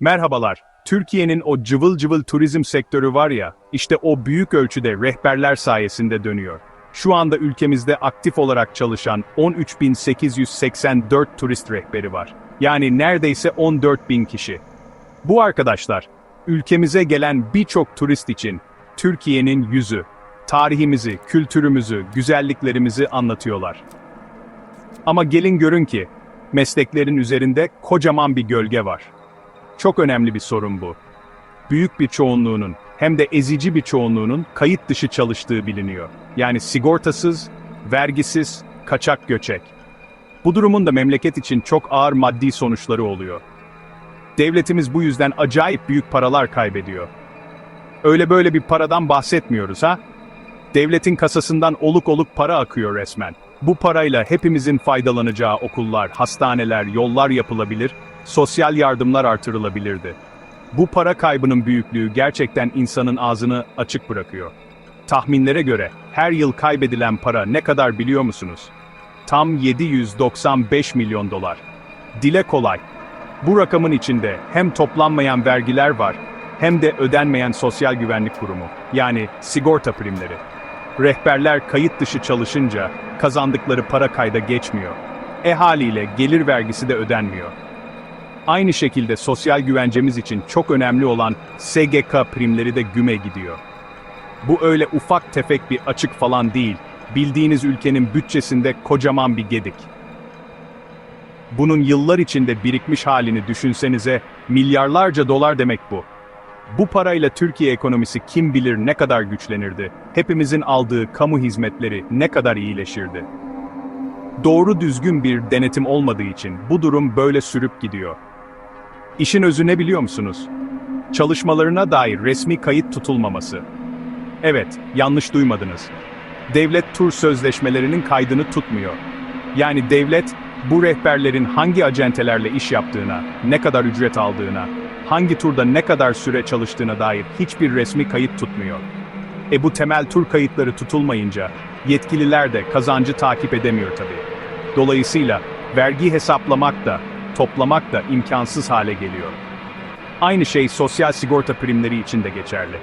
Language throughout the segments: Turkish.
Merhabalar. Türkiye'nin o cıvıl cıvıl turizm sektörü var ya, işte o büyük ölçüde rehberler sayesinde dönüyor. Şu anda ülkemizde aktif olarak çalışan 13.884 turist rehberi var. Yani neredeyse 14.000 kişi. Bu arkadaşlar, ülkemize gelen birçok turist için Türkiye'nin yüzü, tarihimizi, kültürümüzü, güzelliklerimizi anlatıyorlar. Ama gelin görün ki, mesleklerin üzerinde kocaman bir gölge var. Çok önemli bir sorun bu. Büyük bir çoğunluğunun, hem de ezici bir çoğunluğunun kayıt dışı çalıştığı biliniyor. Yani sigortasız, vergisiz, kaçak göçek. Bu durumun da memleket için çok ağır maddi sonuçları oluyor. Devletimiz bu yüzden acayip büyük paralar kaybediyor. Öyle böyle bir paradan bahsetmiyoruz ha? Devletin kasasından oluk oluk para akıyor resmen. Bu parayla hepimizin faydalanacağı okullar, hastaneler, yollar yapılabilir, sosyal yardımlar artırılabilirdi. Bu para kaybının büyüklüğü gerçekten insanın ağzını açık bırakıyor. Tahminlere göre her yıl kaybedilen para ne kadar biliyor musunuz? Tam 795 milyon dolar. Dile kolay. Bu rakamın içinde hem toplanmayan vergiler var, hem de ödenmeyen sosyal güvenlik kurumu, yani sigorta primleri. Rehberler kayıt dışı çalışınca kazandıkları para kayda geçmiyor. E haliyle gelir vergisi de ödenmiyor. Aynı şekilde sosyal güvencemiz için çok önemli olan SGK primleri de güme gidiyor. Bu öyle ufak tefek bir açık falan değil, bildiğiniz ülkenin bütçesinde kocaman bir gedik. Bunun yıllar içinde birikmiş halini düşünsenize, milyarlarca dolar demek bu. Bu parayla Türkiye ekonomisi kim bilir ne kadar güçlenirdi, hepimizin aldığı kamu hizmetleri ne kadar iyileşirdi. Doğru düzgün bir denetim olmadığı için bu durum böyle sürüp gidiyor. İşin özü ne biliyor musunuz? Çalışmalarına dair resmi kayıt tutulmaması. Evet, yanlış duymadınız. Devlet tur sözleşmelerinin kaydını tutmuyor. Yani devlet, bu rehberlerin hangi acentelerle iş yaptığına, ne kadar ücret aldığına, hangi turda ne kadar süre çalıştığına dair hiçbir resmi kayıt tutmuyor. E bu temel tur kayıtları tutulmayınca, yetkililer de kazancı takip edemiyor tabii. Dolayısıyla, vergi hesaplamak da, toplamak da imkansız hale geliyor. Aynı şey sosyal sigorta primleri için de geçerli.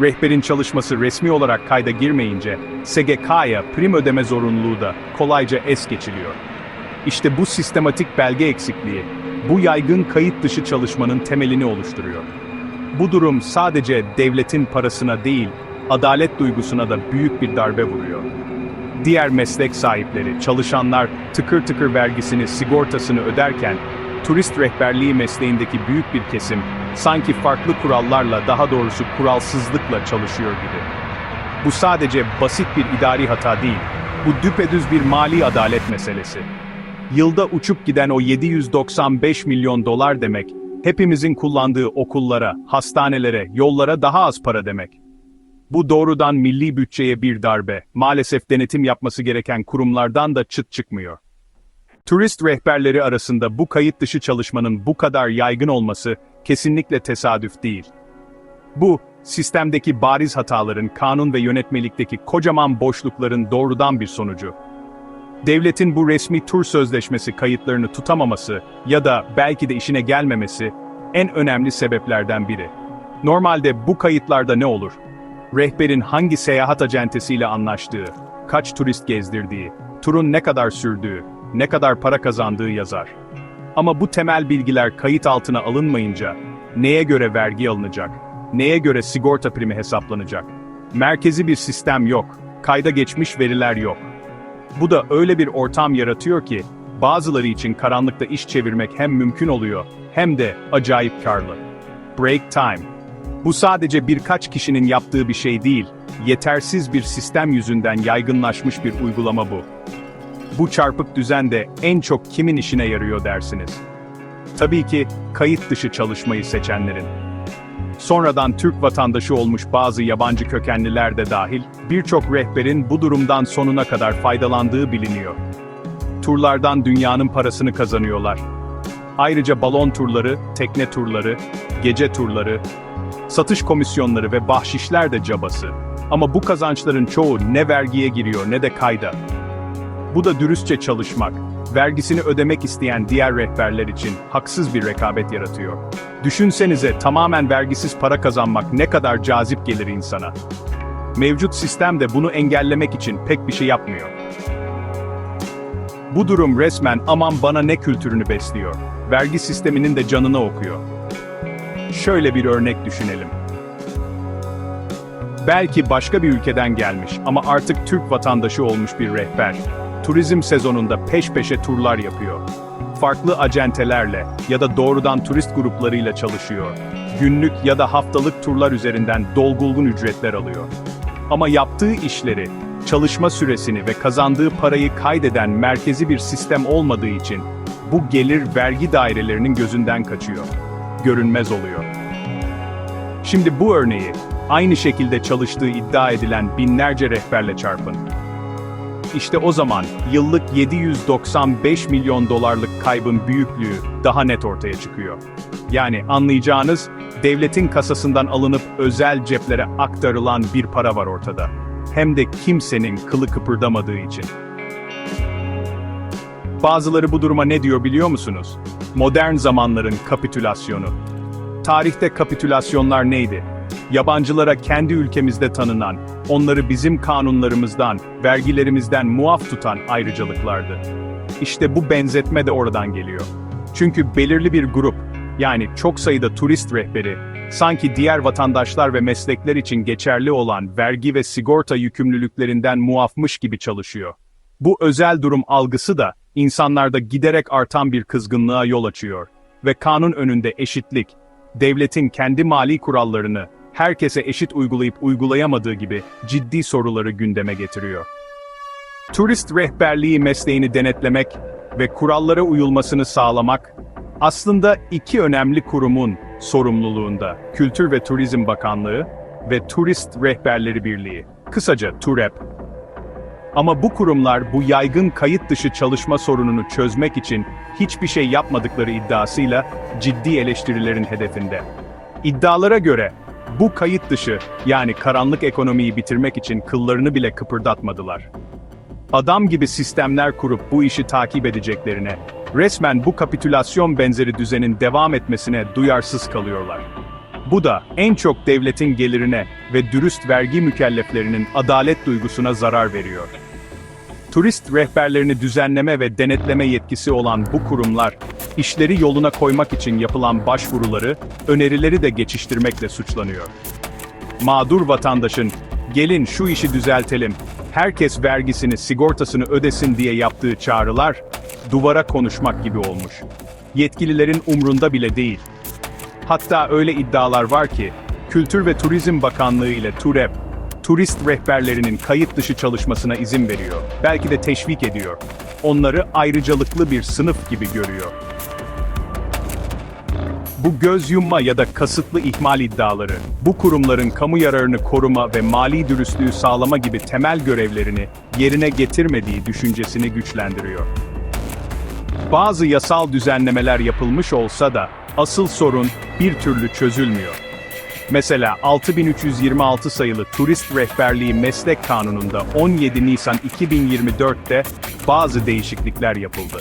Rehberin çalışması resmi olarak kayda girmeyince, SGK'ya prim ödeme zorunluluğu da kolayca es geçiliyor. İşte bu sistematik belge eksikliği, bu yaygın kayıt dışı çalışmanın temelini oluşturuyor. Bu durum sadece devletin parasına değil, adalet duygusuna da büyük bir darbe vuruyor. Diğer meslek sahipleri, çalışanlar tıkır tıkır vergisini, sigortasını öderken, turist rehberliği mesleğindeki büyük bir kesim, sanki farklı kurallarla, daha doğrusu kuralsızlıkla çalışıyor gibi. Bu sadece basit bir idari hata değil, bu düpedüz bir mali adalet meselesi. Yılda uçup giden o 795 milyon dolar demek, hepimizin kullandığı okullara, hastanelere, yollara daha az para demek. Bu doğrudan milli bütçeye bir darbe, maalesef denetim yapması gereken kurumlardan da çıt çıkmıyor. Turist rehberleri arasında bu kayıt dışı çalışmanın bu kadar yaygın olması kesinlikle tesadüf değil. Bu, sistemdeki bariz hataların, kanun ve yönetmelikteki kocaman boşlukların doğrudan bir sonucu. Devletin bu resmi tur sözleşmesi kayıtlarını tutamaması ya da belki de işine gelmemesi en önemli sebeplerden biri. Normalde bu kayıtlarda ne olur? Rehberin hangi seyahat acentesiyle anlaştığı, kaç turist gezdirdiği, turun ne kadar sürdüğü, ne kadar para kazandığı yazar. Ama bu temel bilgiler kayıt altına alınmayınca neye göre vergi alınacak, neye göre sigorta primi hesaplanacak? Merkezi bir sistem yok, kayda geçmiş veriler yok. Bu da öyle bir ortam yaratıyor ki, bazıları için karanlıkta iş çevirmek hem mümkün oluyor, hem de acayip karlı. Break time. Bu sadece birkaç kişinin yaptığı bir şey değil, yetersiz bir sistem yüzünden yaygınlaşmış bir uygulama bu. Bu çarpık düzen de en çok kimin işine yarıyor dersiniz? Tabii ki kayıt dışı çalışmayı seçenlerin. Sonradan Türk vatandaşı olmuş bazı yabancı kökenliler de dahil, birçok rehberin bu durumdan sonuna kadar faydalandığı biliniyor. Turlardan dünyanın parasını kazanıyorlar. Ayrıca balon turları, tekne turları, gece turları, satış komisyonları ve bahşişler de cabası. Ama bu kazançların çoğu ne vergiye giriyor ne de kayda. Bu da dürüstçe çalışmak, vergisini ödemek isteyen diğer rehberler için haksız bir rekabet yaratıyor. Düşünsenize tamamen vergisiz para kazanmak ne kadar cazip gelir insana. Mevcut sistem de bunu engellemek için pek bir şey yapmıyor. Bu durum resmen aman bana ne kültürünü besliyor. Vergi sisteminin de canını okuyor. Şöyle bir örnek düşünelim. Belki başka bir ülkeden gelmiş ama artık Türk vatandaşı olmuş bir rehber. Turizm sezonunda peş peşe turlar yapıyor. Farklı acentelerle ya da doğrudan turist gruplarıyla çalışıyor. Günlük ya da haftalık turlar üzerinden dolgulgun ücretler alıyor. Ama yaptığı işleri, çalışma süresini ve kazandığı parayı kaydeden merkezi bir sistem olmadığı için bu gelir vergi dairelerinin gözünden kaçıyor. Görünmez oluyor. Şimdi bu örneği aynı şekilde çalıştığı iddia edilen binlerce rehberle çarpın. İşte o zaman yıllık 795 milyon dolarlık kaybın büyüklüğü daha net ortaya çıkıyor. Yani anlayacağınız devletin kasasından alınıp özel ceplere aktarılan bir para var ortada. Hem de kimsenin kılı kıpırdamadığı için. Bazıları bu duruma ne diyor biliyor musunuz? Modern zamanların kapitülasyonu. Tarihte kapitülasyonlar neydi? Yabancılara kendi ülkemizde tanınan, onları bizim kanunlarımızdan, vergilerimizden muaf tutan ayrıcalıklardı. İşte bu benzetme de oradan geliyor. Çünkü belirli bir grup, yani çok sayıda turist rehberi, sanki diğer vatandaşlar ve meslekler için geçerli olan vergi ve sigorta yükümlülüklerinden muafmış gibi çalışıyor. Bu özel durum algısı da insanlarda giderek artan bir kızgınlığa yol açıyor ve kanun önünde eşitlik, devletin kendi mali kurallarını herkese eşit uygulayıp uygulayamadığı gibi ciddi soruları gündeme getiriyor. Turist rehberliği mesleğini denetlemek ve kurallara uyulmasını sağlamak aslında iki önemli kurumun sorumluluğunda. Kültür ve Turizm Bakanlığı ve Turist Rehberleri Birliği. Kısaca TUREP. Ama bu kurumlar bu yaygın kayıt dışı çalışma sorununu çözmek için hiçbir şey yapmadıkları iddiasıyla ciddi eleştirilerin hedefinde. İddialara göre bu kayıt dışı yani karanlık ekonomiyi bitirmek için kıllarını bile kıpırdatmadılar. Adam gibi sistemler kurup bu işi takip edeceklerine, resmen bu kapitülasyon benzeri düzenin devam etmesine duyarsız kalıyorlar. Bu da en çok devletin gelirine ve dürüst vergi mükelleflerinin adalet duygusuna zarar veriyor. Turist rehberlerini düzenleme ve denetleme yetkisi olan bu kurumlar, işleri yoluna koymak için yapılan başvuruları, önerileri de geçiştirmekle suçlanıyor. Mağdur vatandaşın, gelin şu işi düzeltelim, herkes vergisini, sigortasını ödesin diye yaptığı çağrılar, duvara konuşmak gibi olmuş. Yetkililerin umrunda bile değil. Hatta öyle iddialar var ki, Kültür ve Turizm Bakanlığı ile TUREP, turist rehberlerinin kayıt dışı çalışmasına izin veriyor. Belki de teşvik ediyor. Onları ayrıcalıklı bir sınıf gibi görüyor. Bu göz yumma ya da kasıtlı ihmal iddiaları, bu kurumların kamu yararını koruma ve mali dürüstlüğü sağlama gibi temel görevlerini yerine getirmediği düşüncesini güçlendiriyor. Bazı yasal düzenlemeler yapılmış olsa da asıl sorun bir türlü çözülmüyor. Mesela 6326 sayılı Turist Rehberliği Meslek Kanunu'nda 17 Nisan 2024'te bazı değişiklikler yapıldı.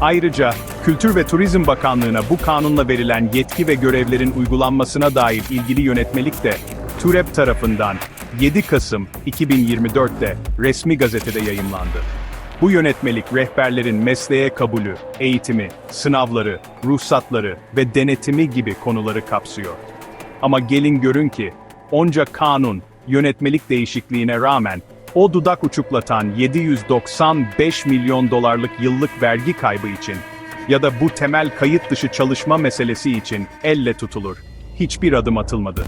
Ayrıca Kültür ve Turizm Bakanlığı'na bu kanunla verilen yetki ve görevlerin uygulanmasına dair ilgili yönetmelik de TÜREP tarafından 7 Kasım 2024'te resmi gazetede yayımlandı. Bu yönetmelik rehberlerin mesleğe kabulü, eğitimi, sınavları, ruhsatları ve denetimi gibi konuları kapsıyor. Ama gelin görün ki, onca kanun, yönetmelik değişikliğine rağmen, o dudak uçuklatan 795 milyon dolarlık yıllık vergi kaybı için ya da bu temel kayıt dışı çalışma meselesi için elle tutulur. Hiçbir adım atılmadı.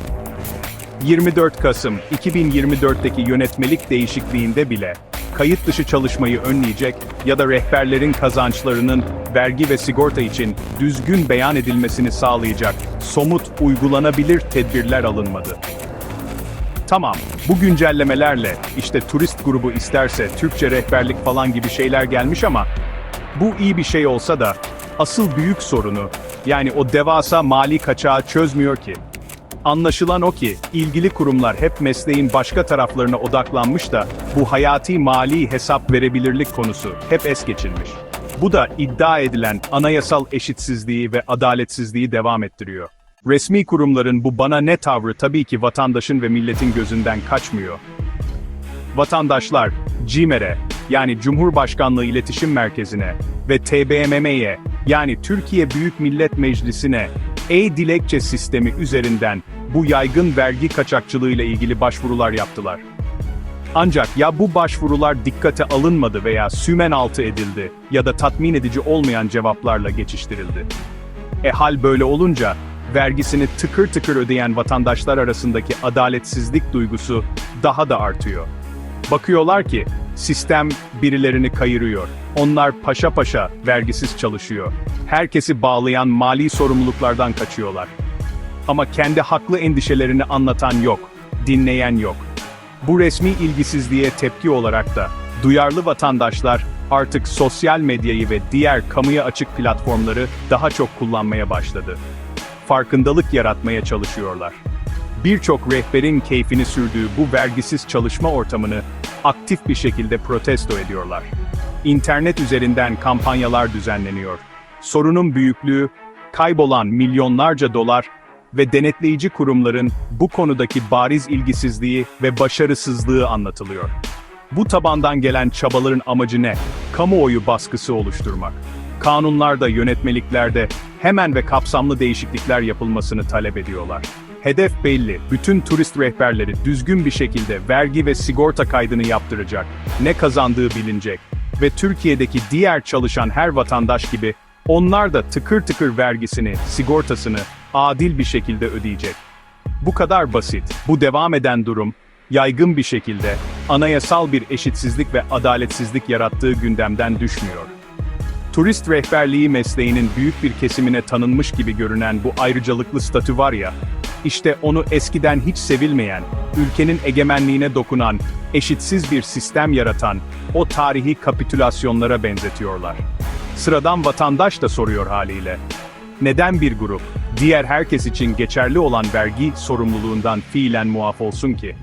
24 Kasım 2024'teki yönetmelik değişikliğinde bile kayıt dışı çalışmayı önleyecek ya da rehberlerin kazançlarının vergi ve sigorta için düzgün beyan edilmesini sağlayacak somut uygulanabilir tedbirler alınmadı. Tamam, bu güncellemelerle işte turist grubu isterse Türkçe rehberlik falan gibi şeyler gelmiş ama bu iyi bir şey olsa da asıl büyük sorunu yani o devasa mali kaçağı çözmüyor ki. Anlaşılan o ki, ilgili kurumlar hep mesleğin başka taraflarına odaklanmış da, bu hayati mali hesap verebilirlik konusu hep es geçilmiş. Bu da iddia edilen anayasal eşitsizliği ve adaletsizliği devam ettiriyor. Resmi kurumların bu bana ne tavrı tabii ki vatandaşın ve milletin gözünden kaçmıyor. Vatandaşlar, CİMER'e, yani Cumhurbaşkanlığı İletişim Merkezi'ne ve TBMM'ye, yani Türkiye Büyük Millet Meclisi'ne, e-dilekçe sistemi üzerinden bu yaygın vergi kaçakçılığı ile ilgili başvurular yaptılar. Ancak ya bu başvurular dikkate alınmadı veya sümen altı edildi ya da tatmin edici olmayan cevaplarla geçiştirildi. E hal böyle olunca, vergisini tıkır tıkır ödeyen vatandaşlar arasındaki adaletsizlik duygusu daha da artıyor. Bakıyorlar ki, sistem birilerini kayırıyor. Onlar paşa paşa vergisiz çalışıyor. Herkesi bağlayan mali sorumluluklardan kaçıyorlar. Ama kendi haklı endişelerini anlatan yok, dinleyen yok. Bu resmi ilgisizliğe tepki olarak da duyarlı vatandaşlar artık sosyal medyayı ve diğer kamuya açık platformları daha çok kullanmaya başladı. Farkındalık yaratmaya çalışıyorlar. Birçok rehberin keyfini sürdüğü bu vergisiz çalışma ortamını aktif bir şekilde protesto ediyorlar. İnternet üzerinden kampanyalar düzenleniyor. Sorunun büyüklüğü, kaybolan milyonlarca dolar ve denetleyici kurumların bu konudaki bariz ilgisizliği ve başarısızlığı anlatılıyor. Bu tabandan gelen çabaların amacı ne? Kamuoyu baskısı oluşturmak. Kanunlarda, yönetmeliklerde hemen ve kapsamlı değişiklikler yapılmasını talep ediyorlar. Hedef belli, bütün turist rehberleri düzgün bir şekilde vergi ve sigorta kaydını yaptıracak, ne kazandığı bilinecek ve Türkiye'deki diğer çalışan her vatandaş gibi onlar da tıkır tıkır vergisini, sigortasını adil bir şekilde ödeyecek. Bu kadar basit. Bu devam eden durum, yaygın bir şekilde anayasal bir eşitsizlik ve adaletsizlik yarattığı gündemden düşmüyor. Turist rehberliği mesleğinin büyük bir kesimine tanınmış gibi görünen bu ayrıcalıklı statü var ya, işte onu eskiden hiç sevilmeyen, ülkenin egemenliğine dokunan, eşitsiz bir sistem yaratan, o tarihi kapitülasyonlara benzetiyorlar. Sıradan vatandaş da soruyor haliyle. Neden bir grup, diğer herkes için geçerli olan vergi sorumluluğundan fiilen muaf olsun ki?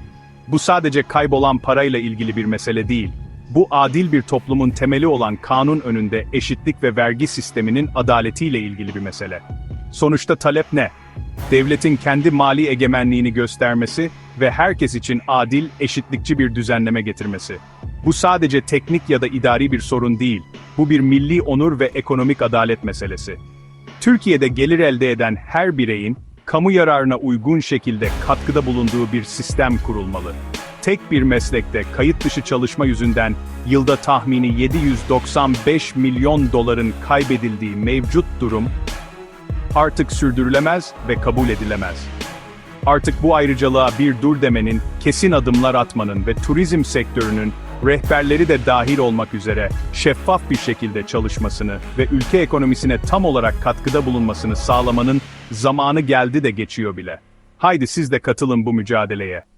Bu sadece kaybolan parayla ilgili bir mesele değil. Bu adil bir toplumun temeli olan kanun önünde eşitlik ve vergi sisteminin adaletiyle ilgili bir mesele. Sonuçta talep ne? Devletin kendi mali egemenliğini göstermesi ve herkes için adil, eşitlikçi bir düzenleme getirmesi. Bu sadece teknik ya da idari bir sorun değil. Bu bir milli onur ve ekonomik adalet meselesi. Türkiye'de gelir elde eden her bireyin, kamu yararına uygun şekilde katkıda bulunduğu bir sistem kurulmalı. Tek bir meslekte kayıt dışı çalışma yüzünden yılda tahmini 795 milyon doların kaybedildiği mevcut durum artık sürdürülemez ve kabul edilemez. Artık bu ayrıcalığa bir dur demenin, kesin adımlar atmanın ve turizm sektörünün rehberleri de dahil olmak üzere şeffaf bir şekilde çalışmasını ve ülke ekonomisine tam olarak katkıda bulunmasını sağlamanın zamanı geldi de geçiyor bile. Haydi siz de katılın bu mücadeleye.